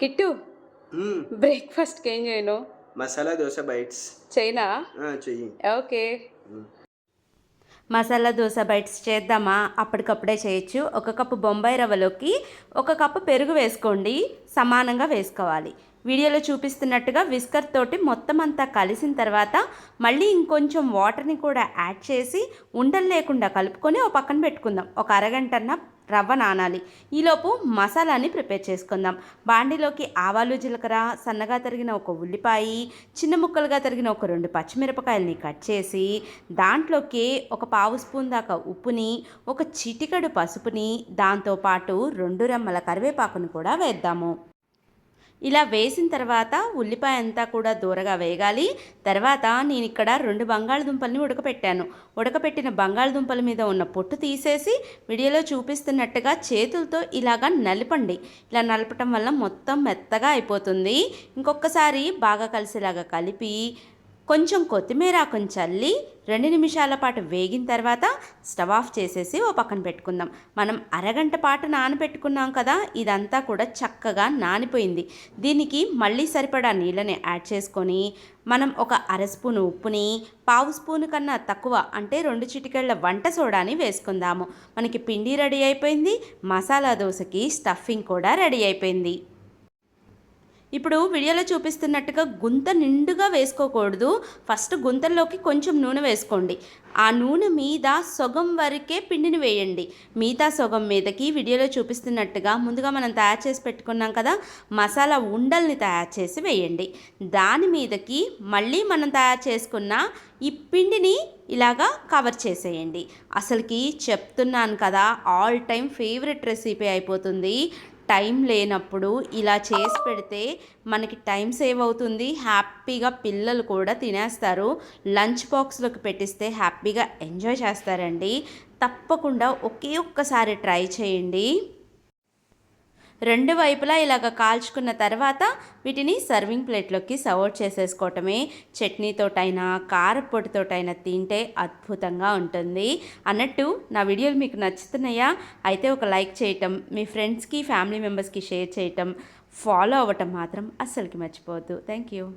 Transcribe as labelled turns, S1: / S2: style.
S1: Kit. బ్రేక్ఫాస్ట్కి ఏం చేయను?
S2: మసాలా దోశ బైట్స్.
S1: చైనా
S2: చెయ్యి.
S1: ఓకే.
S3: మసాలా దోశ బైట్స్ చేద్దామా? అప్పటికప్పుడే చేయొచ్చు. ఒక కప్పు బొంబాయి రవ్వలోకి ఒక కప్పు పెరుగు వేసుకోండి. సమానంగా వేసుకోవాలి. వీడియోలో చూపిస్తున్నట్టుగా విస్కర్ తోటి మొత్తం అంతా కలిసిన తర్వాత మళ్ళీ ఇంకొంచెం వాటర్ని కూడా యాడ్ చేసి ఉండలు లేకుండా కలుపుకొని ఒక పక్కన పెట్టుకుందాం. ఒక అరగంటన్న రవ్వ నానాలి. ఈలోపు మసాలాని ప్రిపేర్ చేసుకుందాం. బాండిలోకి ఆవాలు జీలకర్ర సన్నగా తరిగిన ఒక ఉల్లిపాయ చిన్న ముక్కలుగా తరిగిన ఒక రెండు పచ్చిమిరపకాయలని కట్ చేసి దాంట్లోకి ఒక పావు స్పూన్ దాకా ఉప్పుని ఒక చిటికెడు పసుపుని దాంతోపాటు రెండు రెమ్మల కరివేపాకుని కూడా వేద్దాము. ఇలా వేసిన తర్వాత ఉల్లిపాయ అంతా కూడా దూరగా వేగాలి. తర్వాత నేను ఇక్కడ రెండు బంగాళదుంపల్ని ఉడకపెట్టాను. ఉడకపెట్టిన బంగాళదుంపల మీద ఉన్న పొట్టు తీసేసి వీడియోలో చూపిస్తున్నట్టుగా చేతులతో ఇలాగా నలపండి. ఇలా నలపటం వల్ల మొత్తం మెత్తగా అయిపోతుంది. ఇంకొకసారి బాగా కలిసేలాగా కలిపి కొంచెం కొత్తిమీర ఆకుని చల్లి రెండు నిమిషాల పాటు వేగిన తర్వాత స్టవ్ ఆఫ్ చేసేసి ఓ పక్కన పెట్టుకుందాం. మనం అరగంట పాటు నానబెట్టుకున్నాం కదా ఇదంతా కూడా చక్కగా నానిపోయింది. దీనికి మళ్ళీ సరిపడా నీళ్ళని యాడ్ చేసుకొని మనం ఒక అర స్పూను ఉప్పుని పావు స్పూను కన్నా తక్కువ అంటే రెండు చిటికెళ్ళ వంట సోడాని వేసుకుందాము. మనకి పిండి రెడీ అయిపోయింది మసాలా దోశకి స్టఫింగ్ కూడా రెడీ అయిపోయింది. ఇప్పుడు వీడియోలో చూపిస్తున్నట్టుగా గుంత నిండుగా వేసుకోకూడదు. ఫస్ట్ గుంతల్లోకి కొంచెం నూనె వేసుకోండి. ఆ నూనె మీద సొగం వరకే పిండిని వేయండి. మిగతా సొగం మీదకి వీడియోలో చూపిస్తున్నట్టుగా ముందుగా మనం తయారు చేసి పెట్టుకున్నాం కదా మసాలా ఉండల్ని తయారు చేసి వేయండి. దాని మీదకి మళ్ళీ మనం తయారు చేసుకున్న ఈ పిండిని ఇలాగా కవర్ చేసేయండి. అసలుకి చెప్తున్నాను కదా ఆల్ టైం ఫేవరెట్ రెసిపీ అయిపోతుంది. టైం లేనప్పుడు ఇలా చేసి పెడితే మనకి టైం సేవ్ అవుతుంది. హ్యాపీగా పిల్లలు కూడా తినేస్తారు. లంచ్ బాక్స్లోకి పెట్టిస్తే హ్యాపీగా ఎంజాయ్ చేస్తారండి. తప్పకుండా ఒకే ఒక్కసారి ట్రై చేయండి. రెండు వైపులా ఇలాగ కాల్చుకున్న తర్వాత వీటిని సర్వింగ్ ప్లేట్లోకి సర్వ్ చేసేసుకోవటమే. చట్నీతోటైనా కారపొడితోటైనా తింటే అద్భుతంగా ఉంటుంది. అన్నట్టు నా వీడియోలు మీకు నచ్చుతున్నాయా? అయితే ఒక లైక్ చేయటం మీ ఫ్రెండ్స్కి ఫ్యామిలీ మెంబర్స్కి షేర్ చేయటం ఫాలో అవ్వటం మాత్రం అస్సలకి మర్చిపోవద్దు. Thank you